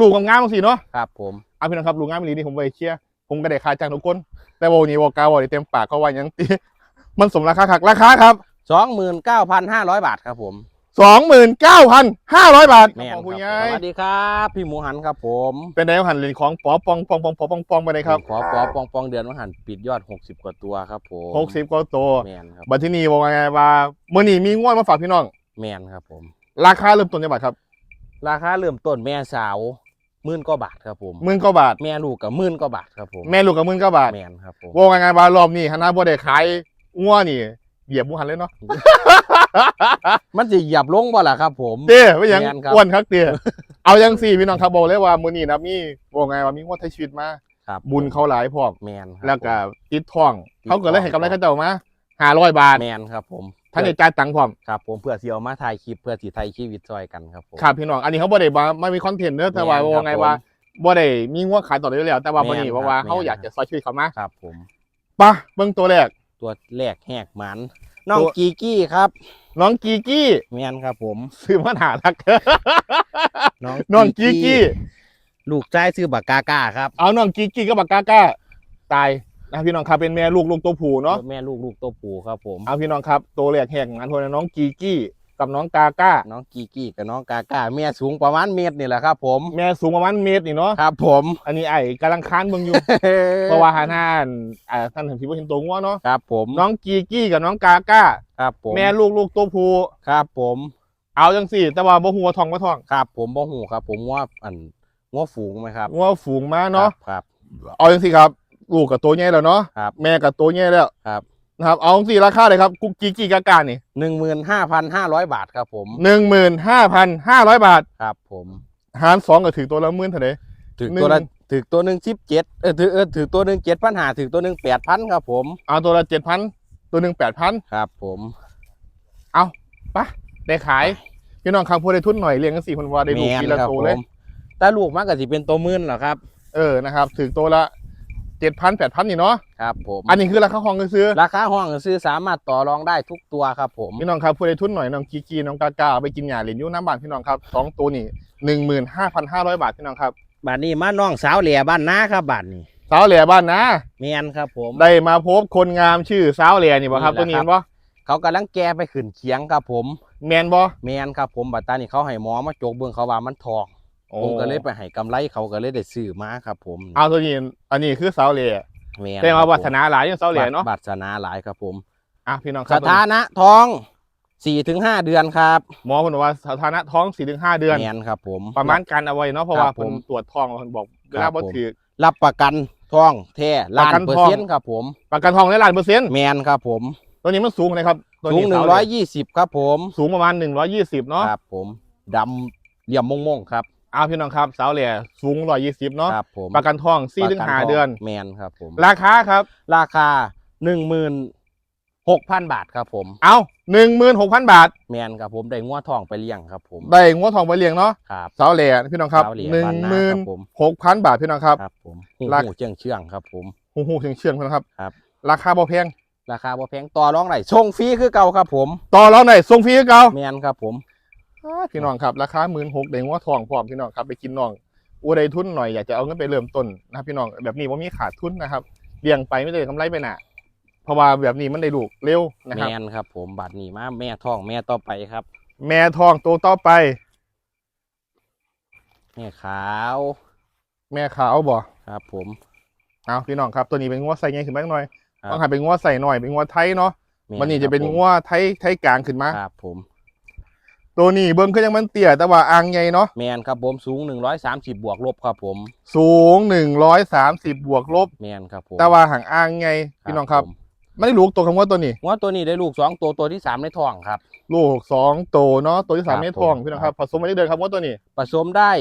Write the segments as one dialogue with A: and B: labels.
A: ลูกงามๆสิเนาะ
B: ครับผม
A: เอาพี่น้องครับลูกงามอีหลีนี่ผมไปเชียร์ผมก็ได้ค่าจ้างทุกคน แต่โวนี้โวกาโวนี่เต็มปากเขาว่าหยังตีมันสมราคาคักราคาครับ
B: สองหมื่นเก้าพันห้าร้อยบาทครับผม
A: สองหมื่นเก้าพันห้าร้อยบาท
B: แม่น
A: ของ
B: ค
A: คุณ
B: รับ
A: ยาย
B: สวัสดีครับพี่หมูหันครับ ผม
A: เป็นไงหันเหรียญของปอปองปองปองปองปองปองไปเลยครับ
B: ขอปอปองปองเดือนว่าหันปิดยอดหกสิบกว่าตัวครับผม
A: หกสิบกว่าตัว
B: แมนครับ
A: บัตที่นี่บอกว่าไงว่าเมื่อนี้มีงวดมาฝากพี่น้อง
B: แมนครับผม
A: ราคาเริ่มต้นจังหวัดครับ
B: ราคาเริ่มต้นแม่สาว หมื่นกว่าบาทครับผม
A: หมื่นกว่าบาท
B: แม่ลูกกับหมื่นกว่าบาทครับผม
A: แม่ลูกกับหมื่นกว่าบาท
B: แมนครับผม
A: ว่าไงว่ารอบนี้คณะบ่ได้ขายงวดนี่เหยียบหมูหันเลยเนาะ
B: มันจะหยับลงบ่ล่ะครับ ผม
A: เต้ไม่ยัง
B: แม่นครับ
A: อ้วนครับเต้เอายังสี่พี่น้องครับบอกเลยว่ามื้อนี้นะมีบอกไงว่ามีงวดไทยชีวิตมา
B: ครับ
A: บุญเขาหลายพร้อม
B: แมนครับ
A: แล้วก็
B: ผม
A: ติดท่อง
B: ติด
A: เขาก็เลยให้
B: ทอง
A: กำไรเขาเจ้ามาห้าร้อยบาท
B: แมนครับผม
A: ท่านได้จ่ายตังค์พร้อม
B: ครับผมเพื่อสิเอามาถ่ายคลิปเพื่อสิถ่ายชีวิตซอยกันครับผม
A: ครับพี่น้องอันนี้เขาบ่ได้มาไม่มีคอนเทนต์เนอะแต่ว่า
B: แม่นครับ
A: ว่าไงว่าบ่ได้มีงวดขายต่อได้แล้ว แต่ว่า
B: แม่
A: วัน
B: น
A: นี้
B: ครับ
A: ว่าว่า
B: แม่น
A: เขาอยากจะซอยชีวิตเขามา
B: ครับผม
A: ไปะเบื้องตัวแรก
B: ตัวแรกแหกหมันน้อง
A: ตัว
B: กีกี้ครับ
A: น้องกีกี้
B: แมนครับผม
A: ซื้อมาหารัก
B: น้อง
A: น้องกีกี้
B: ลูกชายชื่อบักกากาครับ
A: เอาน้องกีกี้กับบักกาก้าตาย นะพี่น้องครับเป็นแม่ลูกลูกตัวผู้เนาะ
B: แม่ลูกลูกตัวปู่ครับผม
A: เอาพี่น้องครับตัวแรกแหกงานคนน้องกีกี้กับน้องกาก้า
B: น้องกีกี้กับน้องกากาแม่สูงประมาณเมตรนี่แหละครับผม
A: แม่สูงประมาณเมตรนี่เนาะ
B: ครับผม
A: อันนี้ไอ้กำลังค้านเบิ่งอยู่เพราะว่าหาท่านอ่าท่านเห็นพี่ว่าเห็นตัวงัวเนาะ
B: ครับผม
A: น้องกีกี้กับน้องกาก้า
B: ครับผม
A: แม่ลูกลูกตัวผู้
B: ครับผม
A: เอาจังสี่ แต่ว่าบ่หัวทองบ่ทอง
B: ครับ ผมบ่หูครับ ผมว่าอันงัวฝูงไหมครับ
A: งัวฝูงมาเนาะ
B: ครับ
A: เอาจังสี่ครับ ลูกกับตัวใหญ่แล้วเนาะ
B: ครับ
A: แม่กับตัวใหญ่แล้ว
B: ครับ
A: นะครับเอาจังสี่ราคาเลยครับกุ๊กกีกี้กากานี่
B: หนึ่งหมื่นห้าพันห้าร้อยบาทครับผม
A: หนึ่งหมื่นห้าพันห้าร้อยบาท
B: ครับผม
A: หารสองก็ถือตัวละหมื่นเท่าไหร่
B: ถึง
A: หนึ่ง
B: ตัวละถึงตัวหนึ่งสิบเจ็ดเออถือเออถือตัวหนึ่งเจ็ดพันหาถึงตัวหนึ่งแปดพันครับผม
A: เอาตัวละเจ็ดพันตัวหนึ่งแปดพัน
B: ครับผม
A: เอาปะได้ขายพี่น้องครับพูดได้ทุนหน่อยเลี้ยงกันสี่คนว่าได้ลูก
B: แม่น
A: ทีละ
B: ครับ
A: ตัว
B: ผ
A: เลย
B: มแต่ลูกมากก็สิเป็นตัวมื่นเหรอครับ
A: เออนะครับถือตัวละ เจ็ดพันแปดพันนี่เนาะ
B: ครับผม
A: อันนี้คือราคาห้องซื้อ
B: ราคาห้องซื้อสามารถต่อรองได้ทุกตัวครับผม
A: พี่น้องครับพูดได้ทุนหน่อยน้องกีกีน้องกากาเอาไปกินหยาเหรียญยูน้ำบานพี่น้องครับสองตัวนี่หนึ่งหมื่นห้าพันห้าร้อยบาทพี่น้องครับ
B: บ้านนี้มาน้องสาวเหลี่ยบ้านนาครับบ้านนี้
A: สาวเหล่บ้านนะ
B: แมนครับผม
A: ได้มาพบคนงามชื่อสาวเหล่นี่บ่ครับ
B: นี่
A: ตัว
B: แหละ
A: นี้
B: ครับ
A: บ่
B: เขากำลังแก้ไปขึ้นเคียงครับผม
A: แมนบ่
B: แมนครับผมบัดตานี่เขาให้หมอมาจกเบื้องเขาว่ามันทอง ผมก็เลยไปให้กำไรเขาก็เลยได้ซื้อมาครับผม
A: เอาตัวนี้อันนี้คือสาวเหล่
B: แมน
A: แต่
B: ค
A: ว่า
B: รับ
A: วาสนาหลายอย่างสาวเหล่เนาะ
B: บัตรสนาหลายครับผม
A: อะพี่น้องค
B: ส
A: รับ
B: ถานะทองสี่ถึงห้าเดือนครับ
A: หมอเพิ่นบอกว่าสถานะท้อง4-5ถึงเดือน
B: แมนครับ ผม
A: ประมาณการเอาไว้เนาะเพราะ
B: ครับ
A: ว่าเพิ่น
B: ผม
A: ตรวจท้องเพิ่นบอกเว
B: ครั
A: ลา
B: บ
A: บ่
B: ผม
A: ถือ
B: รับประกันทองแท้ล้าน
A: ประกัน
B: เปอร์
A: ทอง
B: เซ็นต์ครับผม
A: ประกันทองได้ล้านเปอร์เซ็นต์
B: แมนครับผม
A: ตัวนี้มันสูงเลยครับตัว
B: สูงหนึ่ง
A: สาวเห
B: ร้อยยี่สิบครับผม
A: สูงประมาณ120เนาะ
B: ครับผมดำเหลี่ยมมงๆครับ
A: เอาพี่น้องครับสาวเหล่สูง120เนาะ
B: ครับผม
A: ประกันทอง4ถึง
B: ประกัท
A: 5เดือน
B: แมนครับผม
A: ราคาครับ
B: ราคาหนึ่งหมื่นหกพันบาทครับผม
A: เอา16,000บาท
B: แมนครับผมได้งัวทองไปเลี้ยงครับผม
A: ได้งวดทองไปเลี้ยงเนาะ
B: ครับ
A: สาวเหล่พี่น้องครับ
B: สาวเหล่
A: หนึ่ง
B: บ้านนา
A: หมื่น
B: ครับผม
A: หกพันบาทพี่น้องครับ
B: ครับผมหู
A: รัก
B: หูเชื่องเชื่องครับผม
A: หูหูเชียงเชียงๆพี่น้องครับ
B: ครับ
A: ราคาบ่แพง
B: ราคาบ่แพงต่อรองได้ส่งฟรีคือเก่าครับผม
A: ต่อเราหน่อยส่งฟรีคือเก่า
B: แมนครับผม
A: อ่า พี่น้องครับราคาหมื่นหกเด้งว่าทองพร้อมพี่น้องครับไปกินน้องอูได้ทุนหน่อยอยากจะเอาเงินไปเริ่มต้นนะครับพี่น้องแบบนี้ว่ามีขาดทุนนะครับเลี้ยงไปไม่ได้กำไรไปหนาเพราะว่าแบบนี้มันได้ลูกเร็วนะ
B: แม
A: ครับ
B: นครับ ผมบัตรนี้มาแม่ทองแม่ต่อไปครับ
A: แม่ทองโตต่อไป
B: แม่ขาว
A: แม่ขาวบ่
B: ครับ ผม
A: เอาพี่น้องครับตัวนี้เป็นงัวใส่ไงขึ้นมาหน่อย
B: ครับ
A: ต้องหันเป็นงัวใส่หน่อยเป็นงัวไทยเนาะ
B: แม่
A: วันนี้จะเป็น
B: ครับผม
A: งัวไทยไทยกลางขึ้นมา
B: ครับ ผม
A: ตัวนี้เบิ้งคือยังมันเตี้ยแต่ว่าอ่างใหญ่เนาะ
B: แมนครับผมสูงหนึ่งร้อยสามสิบบวกลบครับผม
A: สูงหนึ่งร้อยสามสิบบวกลบ
B: แมนครับผม
A: แต่ว่าห่างอ่างใหญ่พี่น้องครับ
B: ผม
A: ไม่ได้ลูกตัวคำว่าตัวนี้
B: งัวตัวนี้ได้ลูกสองตัวตัวที่สามในท้องครับ
A: ลูกสองโตวเนาะตัวที่สาม
B: ครับ
A: ไม่ทอง
B: ผม
A: พี่น้องครับผสมไม่ได้เดือนครับว่าตัวนี้
B: ผสมได้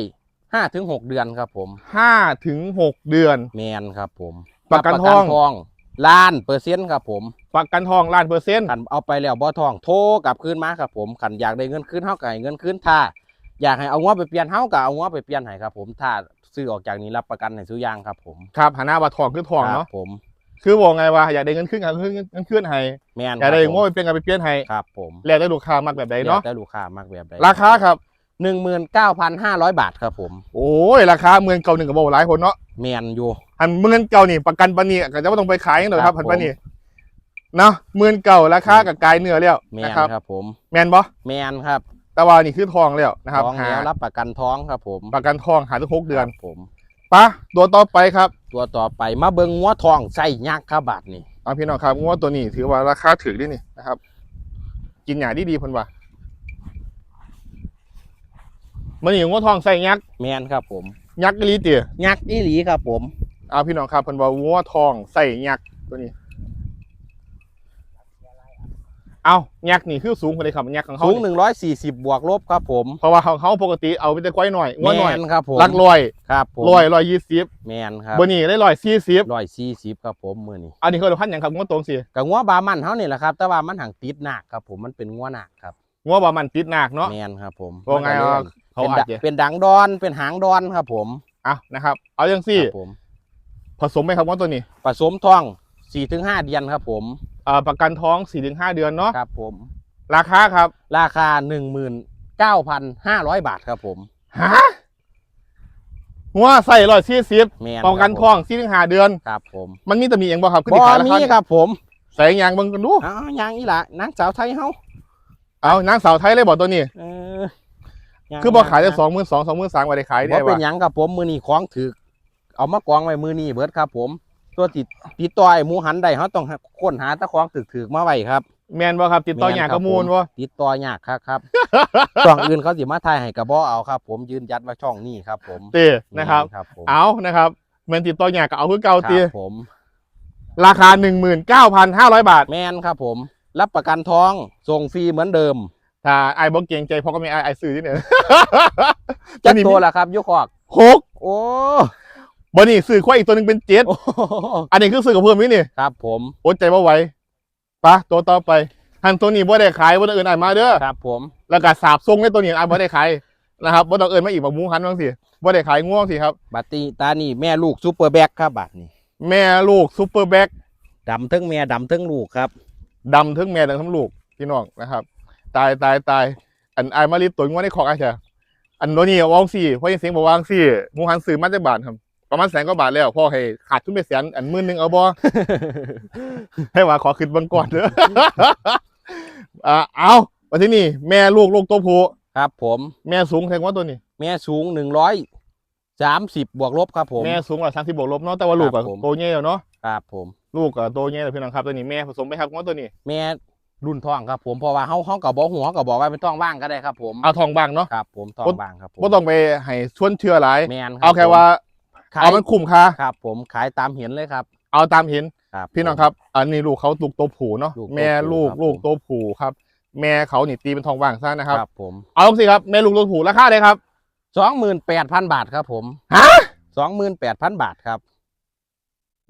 B: ห้าถึงหกเดือนครับผม
A: ห้าถึงหกเดือน
B: แมนครับผม
A: ประกันทอง
B: ทอง ล้านเปอร์เซ็นต์ครับผม
A: ประกันทองล้านเปอร์เซ็นต์
B: ขันเอาไปแล้วบ่ทองโทรกลับคืนมาครับผมขันอยากได้เงินคืนเฮาก็ให้เงินคืนถ้าอยากให้เอางัวไปเปลี่ยนเฮาก็เอางัวไปเปลี่ยนให้ครับ ผมถ้าซื้อออกจากนี้รับประกันให้ซื้อยางครับ ผม
A: ครับหาหน้าว่าทองคือทอง
B: ครั
A: เนาะ
B: บผม
A: คือบอกไงว่าอยากได้เงินขึ้นกันขึ้นเงินขึ้นให้
B: แม่น
A: อยากได้
B: ครับ
A: งวดไปเปลี่ยนกันไปเปลี่ยนให้
B: ครับ ผม
A: แล้วได้ลูกค้ามากแบบใดเนาะ
B: แล้วแต่ลูกค้ามากแบบใด
A: ราคาครับ
B: หนึ่งหมื่นเก้าพันห้าร้อยบาทครับผม
A: โอ้ย ราคาเมือนเก่าหนึ่งกับโบหลายคนเนาะ
B: แมนอยู่
A: หันเมือนเก่านี่ประกันปานนีก็จะไม่ต้องไปขายกันเลยครับ
B: ครั
A: หั
B: บ
A: นปานนี เนาะเมือนเก่าราคากับกายเนื้อแล้ว
B: แม
A: นะ
B: น
A: ครับ
B: ครับผม
A: แมนบ่
B: แมนครับ
A: แต่ว่านี่คือทองแล้วนะครับ
B: ท้อง
A: หา
B: แล้วรับประกันท้องครับผม
A: ประกันทองหาทุกหกเดือน
B: ครับผม
A: ปะตัวต่อไปครับ
B: ตัวต่อไปมาเบิงงัวทองไส้ยักษ์ครับบาทนี่
A: เอาพี่น้องครับงวดตัวนี้ถือว่าราคาถือดีนี่นะครับ กินหยาดีดีๆเพิ่นว่ามันนี่งวดทองใส่ยักษ์
B: แมนครับผม
A: ยักษ์อีหลีเตี๋ย
B: ยักษ์อีหลีครับผม
A: เอาพี่น้องครับเพิ่นว่างวดทองใส่ยักษ์ตัวนี้ เอายักษ์นี่คือสูงกว่าเลยครับยักษ์ของเขา
B: สูง
A: นี่
B: หนึ่งร้อยสี่สิบบวกลบครับผม
A: เพราะว่าของเขาปกติเอาไปแต่ก้อยหน่อยงวดหน่อย
B: แมนครับผม
A: หลักลอย
B: ครับผม
A: ลอยลอยยี่สิบ
B: แมนครับ
A: เบอร์นี่ได้ลอยสี่สิบ
B: ร้อยสี่สิบครับผมมือนี้
A: อันนี้เขาเรียกพันหยังครับงวดตรงสิ
B: กับงัวบามันเท่านี่แหละครับแต่ว่ามันห่างติดหนักครับผมมันเป็นงัวหนักครับ
A: งวดว่ามันติดหนักเนาะ
B: แมนครับผม
A: ว่าไง
B: มันก็
A: อะ
B: เลย
A: เขา
B: เป็น
A: อา
B: ดะ
A: จจะ
B: เป็นดังดอนเป็นหางดอนครับผม
A: เอานะครับ เอาอย่างสี่
B: ครับผม
A: ผสมไหมครับงวดตัวนี้
B: ผสมทองสี่ถึงห้าเดือนครับผม
A: อ่าประกันท้องสี่ถึงห้าเดือนเนาะ
B: ครับผม
A: ราคาครับ
B: ราคาหนึ่งหมื่นเก้าพันห้าร้อยบาทครับผม
A: ฮะงัวใส่ร้อยสี่สิบ
B: แมน
A: ป้องกัน
B: ครับผม
A: ท้องสี่ถึงห้าเดือน
B: ครับผม
A: มันมีแต่มีเองบ่ครับขึ้น
B: บ
A: ที่
B: อ
A: ขายรา
B: มี
A: คาเนี่ย
B: ครับผม
A: ใส่ยางเบิ่งกันดู
B: เอ้าวยังอีหละนางสาวไทยเฮา
A: เอานางสาวไทยเลยบอกตัวนี้
B: เออยัง
A: คือบอกขายได้
B: ยัง
A: สองหมื่นสองสองหมื่นสามว่าได้ขาย
B: บ่
A: ได้
B: เป็
A: วะ
B: นหยังครับผมมือนี้ของถือเอามากองไว้มือนี้เบิดครับผม ตัวติดติดต่อยหมูหันได้เขาต้องค้นหาตะของถือๆมาไว้ครับ
A: แมนบ่ครับ ติดต่อ
B: แม่น
A: หยา
B: ครั
A: ก
B: บ
A: ระมูล
B: ผม
A: บ่
B: ติดต่อยากครับครับช่องอื่นเขาสิมาถ่ายให้กระบอกเอาครับ ผมยืนยันว่าช่องนี้ครับ ผม
A: เต้นะครับ
B: ครับผม
A: เอานะครับแมนติดต่อหยาก็เอาคือเก่า
B: ค
A: ตี
B: รับผม
A: ราคาหนึ่งหมื่นเก้าพันห้าร้อยบาท
B: แมนครับผม รับประกันท้องส่งฟรีเหมือนเดิม
A: ถ้าไอ้บอกเกรงใจเพราะก็มีไอ้ไอ้ซื้อที่เนี่ย
B: จัดตัวละครับยุคอก
A: หก
B: โอ้
A: บนี่ซื้อควายอีกตัวหนึ่งเป็นเจ็ด
B: โอ้
A: อันนี้คือซื้อกับเพิ่มนี่นี่
B: ครับผม
A: อดใจบ่ไหวปะตัวต่อไปหันตัวนี้บ่ได้ขายบ่ต้องเอินไอ้ายมาเด้อ
B: ครับผม
A: แล้วก็สาบทรงในตัวนี้ไอ้ายบ่ได้ขายนะครับบ่ต้องเอินมาอีกบักหมูหันบ้างสิบ่ได้ขายง่วงสิครับ
B: บัตตีตานี่แม่ลูกซูเปอร์แบ็กครับบัตนี่
A: แม่ลูกซูเปอร์แบ็ก
B: ดำทั้งแม่ดำทั้งลูกครับ
A: ดำทั้งแม่ดำทั้งลูกพี่น้องนะครับ ตายตายตายอันไอ้ายมารีดตัวง่วงในคอกไอ้ายเถอะอันตัวนี้วางสี่เพราะยังเสียงบอกวางสี่หมูหันซื้อมาจากบาทครับ ประมาณแสนกว่าบาทแล้วพ่อให้ขาดทุนไปแสนอันหมื่นหนึงเอาบ่ ให้ว่าขอขึ้นเบังก่อนเด้ออ่าเอาวันที่นี่แม่ลูกลูกตัวผู้
B: ครับผม
A: แม่สูงแทงว่าตัวนี้
B: แม่สูงหนึ่งร้อยสามสิบบวกลบครับผม
A: แม่สูงกว่าสามสิบบวกลบเนาะแต่ว่าลูก
B: ครั
A: กับบ
B: ผม
A: โตเงี้ยเนาะ
B: ครับผม
A: ลูกกับโตเงี้ยพี่น้องครับตัวนี้แม่ผสมไปครับว่าตัวนี้
B: แม่รุ่นทองครับผมเพราะว่าเขาเขากับบอกหัวกับบอกว่าเป็นทองว่างก็ได้ครับผม
A: เอาทองบางเนาะ
B: ครับผมทองว่างครับผม
A: ก็ต้องไปให้ชวนเชื่อหลาย
B: แมนรับ
A: เอาแค่ว่า
B: ขาย
A: เอามันคุ้มค่า
B: ครับ ผมขายตามเห็นเลยครับ
A: เอาตามเห็น
B: ครับ
A: พี่น้องครับ อันนี้ลูกเขาลูกโตวผูเนาะ
B: ลูกโต
A: แม่ลูก
B: ครับ
A: ลูก
B: ผม
A: โตวผูครับ แม่เขานี่ตีเป็นทองบางซะนะค
B: ครับรับผม
A: เอาสิครับแม่ลูกโตวผูราคาเลยครับ
B: สองหมื่นแปดพันบาทครับผม
A: ฮะ
B: สองหมื่นแปดพันบาทครับ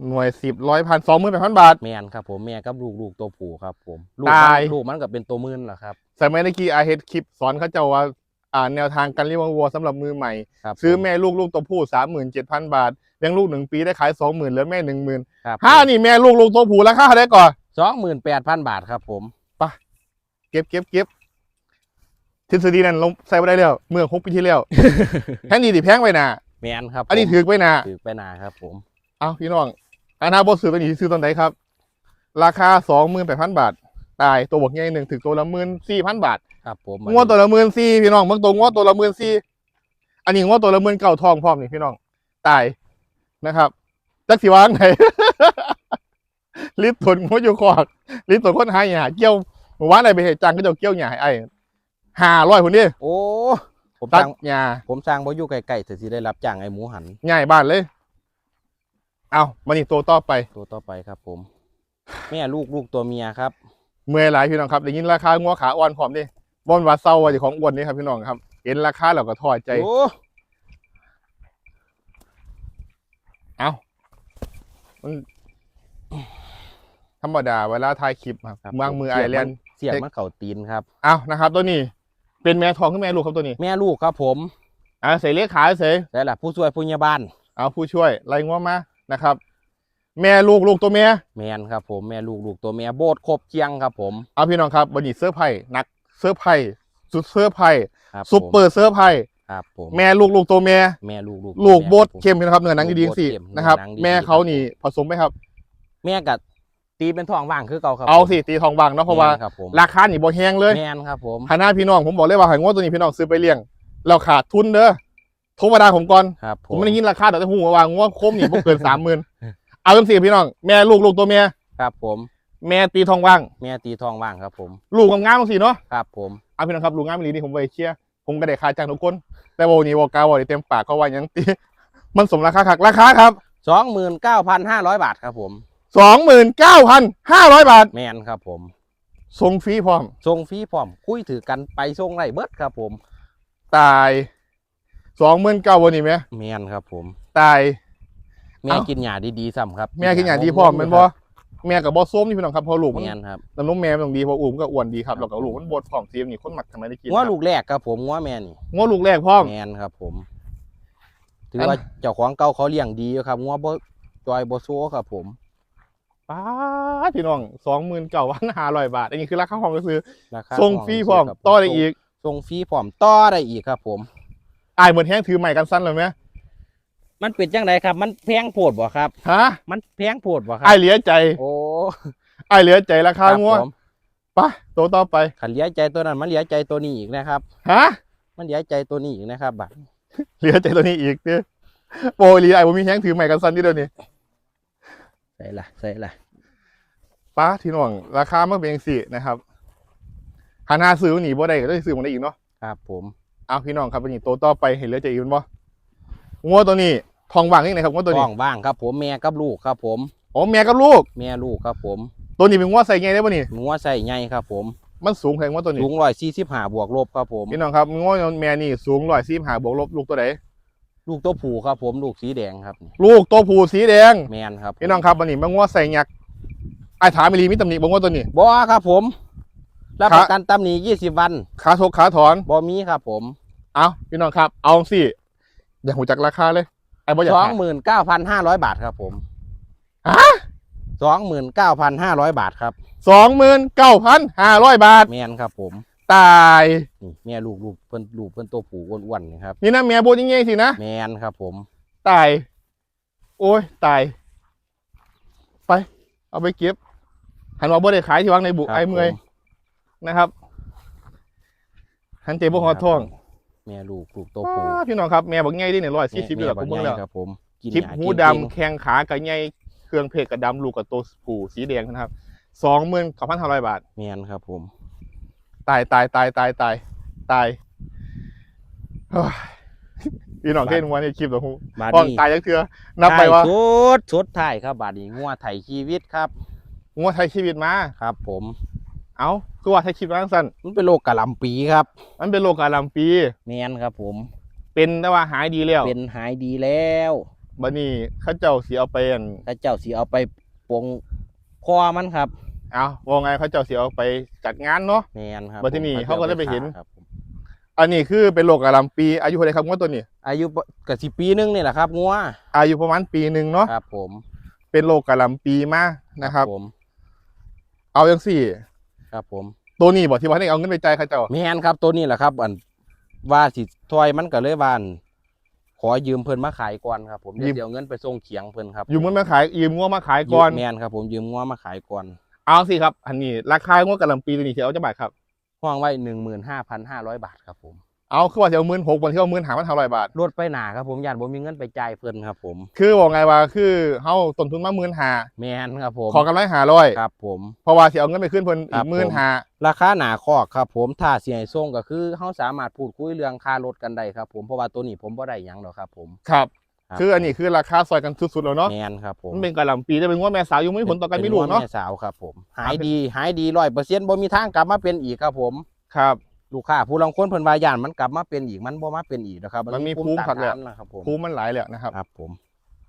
A: หน่วยสิบร้อยพันสองหมื่นแปดพันบาท
B: แมนครับผมแม่กับลูกลูกตัวผู้ครับ ผมลูก
A: ตาย
B: มันลูกมันก็เป็นตัวมื่นแหละครับ
A: สมัยเมื่อกี้อาเฮดคลิปสอนเขาเจ้าว่าอ่า แนวทางการเลี้ยงวัวสำหรับมือใหม่
B: ครับ
A: ซื้อ
B: ผ
A: แม่ลูกลูกตัวผู้สามหมื่นเจ็ดพันบาทเลี้ยงลูกหนึ่งปีได้ขายสองหมื่นเหลือแม่หนึ่งหมื่น
B: ครับ
A: ห้านี่แม่ลูกลูกตัวผู้ราคาเท่าไหร่ก่อน
B: สองหมื่นแปดพันบาทครับผม
A: เก็บเก็บเก็บทฤษฎีนั้นลงใส่ไปได้แล้วเมื่อหกปีที่แล้วแพงดีดิแพงไปนะ
B: แมนครับ
A: อันนี้
B: ผม
A: ถือไปนะ
B: ถือไปนาครับ ผม
A: เอาพี่น้องอันนาบซื้อตัวนี้ซื้อตอนไหนครับ ราคาสองหมื่นแปดพันบาท ตายตัวบวกใหญ่หนึ่งถึงตัวละหมื่นสี่พันบาท
B: ครับผม
A: งวดตัวละหมื่นสี่พี่น้องเมื่อตัวงวดตัวละหมื่นสี่อันนี้งวดตัวละหมื่นเก้าทองพร้อมนี่พี่น้องตายนะครับจักสิวางไหนลิตรผลงวดอยู่คอกลิตรผลคนหายหยาเกี่ยวหมู่บ้านอะไรไปเหตุจังก็จะเกี่ยวหยาให้ไอ้ห้าร้อยคนนี้
B: โอ้ผม
A: ตั
B: ส
A: ด
B: ร้าง
A: หยา
B: ผมสร้างบ่อยู่ไกลๆแต่สิได้รับจ้างไอ้หมูหัน
A: ใหญ่บ้านเลย เอามานี่ตัวต่อไป
B: ตัวต่อไปครับ ผม แม่ลูกลูกตัวเมียครับ
A: เมื่อยหลายพี่น้องครับได้ยินราคางัวขาอ่อนพร้อมดิบอนว่าเศร้าว่าเจะของอ้วนนี่ครับพี่น้องครับ เห็นราคาเราก็ถอดใจ
B: โอ้
A: เอามันธรรมดาเวลาถ่ายคลิปครับเมืองมือไอแลนด์
B: เสียงมันเข่าตีนครับ
A: เอานะครับ ตัวนี้ เป็นแม่ทองขึ้นแม่ลูกครับตัวนี้
B: แม่ลูกครับผม
A: อ่าใส่เลี้ยขาใส่
B: แต่ละผู้ช่วยผู้ใหญ่บ้าน
A: เอาผู้ช่วยไล่งัวมานะครับ แม่ลูกลูกตัวแม่
B: แมนครับผมแม่ลูกลูกตัวเมียโบดครบเคียงครับผม
A: เอาพี่น้องครับบันนี้เสื้อร์ไผ่นักเสื้อร์ไผ่สุดเซอร์ไพรส์
B: ครับ
A: ซุปเปอร์เซอร์ไพรส์
B: ครับผม
A: แม่ลูกลูกตัวแม่
B: แม่ลูกลูก
A: ลูกโบด
B: แม่
A: เข้มนะครับเนื้อหนังดีๆสิ
B: ลูกโบดเข้ม
A: นะครับ
B: เนื้อหนังดี
A: แม่เขานี่ผสมไหมครับ
B: แม่กับตีเป็นทองว่างคือเก่าครับ
A: เอาสิตีทองบางเนาะเพราะว่า
B: แม่นครับผม
A: ราคานี่บ่แห้งเลย
B: แม่นครับผม
A: หาหน้าพี่น้องผมบอกเลยว่าหางว่าตัวนี้พี่น้องซื้อไปเลี้ยงเราขาดทุนเด้อโทรมาด่าผมก่อน
B: ครับผ
A: ผมมไม่ได้ยินราคาแต่ถ้าหูว่างว่าคมนี่บ่เกินสามหมื่น เอาเต็มสี่พี่น้อง แม่ลูกลูกตัวแม่
B: ครับผม
A: แม่ตีทองว่าง
B: แม่ตีทองว่างครับผม
A: ลูกงามๆสิเนาะ
B: ครับผม
A: เอาพี่น้องครับลูกงามอีหลีนี่ผมไปเชียร์ผมก็ได้ค่าจ้างทุกคน แต่โบนี่บอกกาวบอกได้เต็มปากเขาว่าหยังตีมันสมราคาคักราคาครับ
B: สองหมื่นเก้าพันห้าร้อยบาทครับผม
A: สองหมื่นเก้าพันห้าร้อยบาท
B: แม่นครับผม
A: ส่งฟรีพร้อม
B: ส่งฟรีพร้อม คุยถือกันไปส่งไรเบิดครับผม
A: ตายสองหมื่นเก้าวันนี้ไหม
B: แม่นครับผม
A: ตาย
B: แม่
A: เอ้า
B: กินหญ้าดีๆซ้ำครับ
A: แม่กินอย่างดีพร้อมแมันบ่แม่กับบอส้มนี่พี่น้องครับเพอลูกมัน
B: แม่นครับ
A: น้ำนมแม่มันต้องดีเพออูมนก็อ้วนดีครับแล้วก็ลูกมันบดพร้อมซีมนี่คนหมักทำไมได้กิน
B: งัวลูกแรกครับผมงัวแม่นี่
A: งัวลูกแรกพร้อม
B: แม่นครับ ผม ถือ
A: อัน
B: ว่าเจ้าของเก่าเขาเลี้ยงดีอยู่ครับงัวบ่จอยบ่โซครับ ผม
A: ป้าดพี่น้องสองหมื่นเก้าพันห้าร้อยบาท อันนี้คือราคาห้องก็คือ
B: ราคา
A: ส่งฟรีพร้อม
B: ครับ
A: ต่อได้อีก
B: ส่งฟรีพร้อมต่อได้อีกครับ ผม
A: อายเหมือนแห้งถือใหม่กันสั้นเลยไหม
B: มันเป็นจังไดครับ มันแพงโพดบ่ครับ
A: ฮะ
B: มันแพงโพดบ่ครั
A: อายเหลียใจ
B: โอ้
A: อายเหลียใจราคา
B: ครับ
A: งัว
B: ผม
A: ไปตัวต่อไป
B: ขันเหลียใจตัวนั้นมันเหลียใจตัวนี้อีกนะครับ
A: ฮะ
B: มันเหลียใจตัวนี้อีกนะครับบัด
A: เหลียใจตัวนี้อีกเด้อโปรลีไอ้ผมมีแห้งถือใหม่กันสั้นที่เดียวนี้
B: ใส่ละใส่ละ
A: ป้าที่น้องราคามันเป็นจังสี่นะครับหาหน้าซื้อหนีบ่ได้ก็ได้ซื้อมันได้อีกเนาะ
B: ครับผม
A: เอาพี่น้องครับวันนี้ตัวต่อไปเห็นเหลือใจอีกมั้ยบ่ งัวตัวนี้ทองว่างนี่ไหนครับงัวตัว
B: ท้
A: นี้
B: องว่างครับ ผมแม่กับลูกครับ ผม
A: อ๋อแม่กับลูก
B: แม่ลูกครับ ผม
A: ตัวนี้เป็นงัวใส่ไงได้ป่ะนี่
B: งัวใส่ใหญ่ครับ ผม
A: มันสูงแพงงัวตัวนี้
B: สูงร้อยสี่สิบห้าบวกลบครับผม
A: พี่น้องครับงัวแม่นี่สูงร้อยสี่หาบวกลบลูกตัวไหน
B: ลูกตัวผูครับผมลูกสีแดงครับ
A: ลูกตัวผู้สีแดง
B: แมนครับผม
A: พี่น้องครับวันนี้มันงัวใส่หยักไอ้ถามมิลีมิตำหนิบ่งัวตัวนี้
B: บอครับผมรับ
A: ครั
B: ป
A: บ
B: ระกันตำหนิยี่สิบวัน
A: ขาทกขาถอน
B: บอมีครับผม
A: เอาพี่น้องครับ เอาสิ อย่าหูจักราคาเลยไอ้บ่อยาก
B: สอง
A: ขาย
B: หมื่นเก้าพันห้าร้อยบาทครับผม
A: ฮะ
B: สองหมื่นเก้าพันห้าร้อยบาทครับ
A: สองหมื่นเก้าพันห้าร้อยบาท
B: แมนครับผม
A: ตาย
B: นี่แม่ลูกลูกเพิ่นลูกเพิ่นตัวผูอ้วนๆนี่ครับ
A: นี่นะเมียโบยังไงสินะ
B: แมนครับผม
A: ตาย โอ้ยตาย ไป เอาไปเก็บหันมาบ่ได้ขายที่วางในบุ
B: ครับ
A: ไอ้เมื่อย
B: ผ
A: นะครับหันเจ็บบ่หอดท้อง
B: แม่ลูกลูกตัวผู
A: ว้าพี่น้องครับแม่บอกไงดิเนี่ยร้อยสี่สิบ
B: แม่
A: เดือน
B: บั
A: ผม
B: ก
A: เบิ่ง
B: ใหญ่
A: แล้ว
B: ครับผมกิน
A: คลิป
B: หญ้า
A: หู
B: กิน
A: ดำ
B: เก่ง
A: แข้งขากับไงเครื่องเพกกับดำลูกกับตัวผูสีแดงนะครับสองหมื่นกับพันห้าร้อยบาท
B: แมนครับ ผม
A: ตายตายตายตายตายตายเฮ้ยพี่น้องเห็นวันนี้คลิปตัวหู
B: บาด
A: ป้อง
B: นี้
A: ตายจักเทือนับไปว่า
B: สุดสุดท้ายครับบาดนี้งัวไถชีวิตครับ
A: งัวไทยชีวิตมา
B: ครับ ผม
A: เอาคือว่าไทยชีวิตมาสั้น
B: มันเป็นโรคกระหลำปีครับ
A: มันเป็นโรคกาลำปี
B: แมนครับผม
A: เป็นแต่ว่าหายดีแล้ว
B: เป็นหายดีแล้ว
A: บัดนี้เข้าเจ้าสีเอาไปอั่น
B: ถ้าเจ้าสิเอาไปปลงคอมันครับ
A: เอาว่าไงเข้าเจ้าสีเอาไปจัดงานเนาะ
B: แมนครับ
A: บัดที่นี่
B: ผม
A: เขาก็ได้ไปเห็น
B: ครับผม
A: อันนี้คือเป็นโรคกาลำปี อายุเท่าไหรครับงัวตัวนี้
B: อายุกสิปีนึงนี่แหละครับงัว
A: อายุประมาณปีหนึ่งเนาะ
B: ครับผม
A: เป็นโรคกาลำปีมานะครับ
B: ผม
A: เอาอย่างสี่
B: ครับผม
A: ตัวนี้บอกที่ว่าให้เอาเงินไปจ่ายเข้าเจ้า
B: แมนครับ ตัวนี้แหละครับ อันว่าสิถอยมันก็เลยว่าอันขอยืมเพิ่นมาขายก่อนครับ ผมเดี๋ยวสิเอาเงินไปส่งเขียงเพิ่นครับ
A: ยืมเงินมาขายยืมงัวมาขายก่อน
B: แมนครับ ผมยืมงัวมาขายก่อน
A: เอาสิครับ อันนี้ราคางวดกะหล่ำปีตัวนี้ที่เอาจะบาทครับ
B: ห้องไว้หนึ่งหมื่นห้าพันห้าร้อยบาทครับผม
A: เอาคือว่าจะเอาหมื่นหกวันที่เอาหมื่นหาพันห้าร้อยบาท
B: ลดไปหนาครับผมยานผมมีเงินไปจ่ายเพิ่นครับผม
A: คือบอกไงว่าคือเฮาต้นทุนมาหมื่นหา
B: แมนครับผม
A: ขอกำไรหาร้อย
B: ครับผม
A: เพราะว่าสิเอาเงินไปขึ้นเพิ่น
B: ค
A: อี
B: รั
A: ก
B: บ
A: หมื่น
B: ผม
A: หา
B: ราคาหนาคอกครับผมถ้าเสียให้ส่งก็คือเฮาสามารถพูดคุยเรื่องค่ารถกันได้ครับผมเพราะว่าตัวนี้ผมบ่ได้หยังหรอกครับผม
A: ครับ
B: รับ
A: คืออันนี้คือราคาซอยกันสุดๆแล้วเนาะ
B: แมนครับผม
A: มันเป็นกะหล่ำปีจะเป็นงวดแม่สาวยังไม่มีผลต่อการมีลูกเนาะ
B: ป็แม่สาวครับผมหายดีหายดีร้อยเปอร์เซ็นต์บ่มีทางกลับมาเป็นอีกครับผม
A: ครับ
B: ลูกค้าผู้ลังคนเพิ่นว่าย่านมันกลับมาเป็นอีกมันบ่มาเป็นอีกนะครับ
A: มันมีภูมิ
B: ต้า
A: ขัดแหละ
B: ทานนะครับผม
A: ภูมิมันหลายแล้วนะครับ
B: ครับ ผม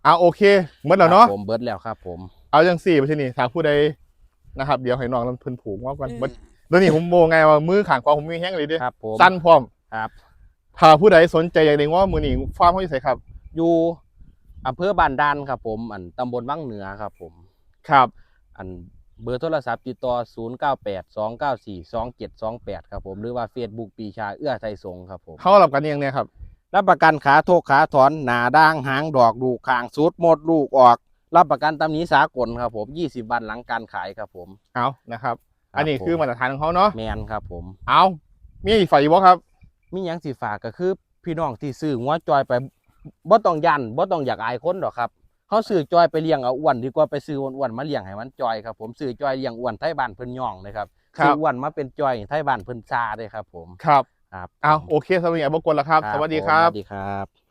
A: เอาโอเคหมดแล้วเนาะ
B: ครับผมเบิดแล้วครับ ผม
A: เอาจังสี่ไปที่นี่ถ้าผู้ใดนะครับเดี๋ยวให้น้องเพิ่นผูกว่ากันบัดเดี๋ยวนี้ผมโมไงว่ามือขางขวาผมมีแห้งเลยเด้
B: ครับผม
A: สั้นพร้อม
B: ครับ
A: ถ้าผู้ใดสนใจอยากได้ว่ามือนี่ฟาร์มเขาอยู่ไสครับ
B: อยู่อำเภอบ้านดานครับ ผม อันตำบลวังเหนือครับ ผม
A: ครับ
B: อัน เบอร์โทรศัพท์ติดต่อ 0982942728 ครับผมหรือว่า Facebook ปีชาเอื้อไทยสงฆ์ครับผม
A: เขารับกันยังเนี่ยครับ
B: รับประกันขาโทกขาถอนหนาด่างหางดอกดูกคางสุดหมดลูกออก รับประกันตำหนี้สากลครับผม 20 วันหลังการขายครับผม
A: เอานะครับ
B: ครับ
A: อันนี้คือ
B: ผม
A: มาตรฐานของเขาเนาะ
B: แมนครับผม
A: เอามีไฟบ่ครับ
B: มีหยังสิฝากก็คือพี่น้องที่ซื้อหัวจอยไปบ่ต้องยันบ่ต้องอยากอายคนดอกครับ เขาซื้อจอยไปเลี้ยงเอาอ้วนดีกว่าไปซื้ออ้วนๆมาเลี้ยงให้มันจอยครับผมซื้อจอยเลี้ยงอ้วนไทบ้านเพิ่นย่องเลยครับ
A: ครับ
B: ซื้ออ้วนมาเป็นจอยไทบ้านเพิ่นซาเลยครับผม
A: ครับ
B: ครับ
A: เอาโอเคสวัสดีครับบกวนแล้วครับ สวัสดีครั
B: ผม
A: บ
B: สวัสดีครับ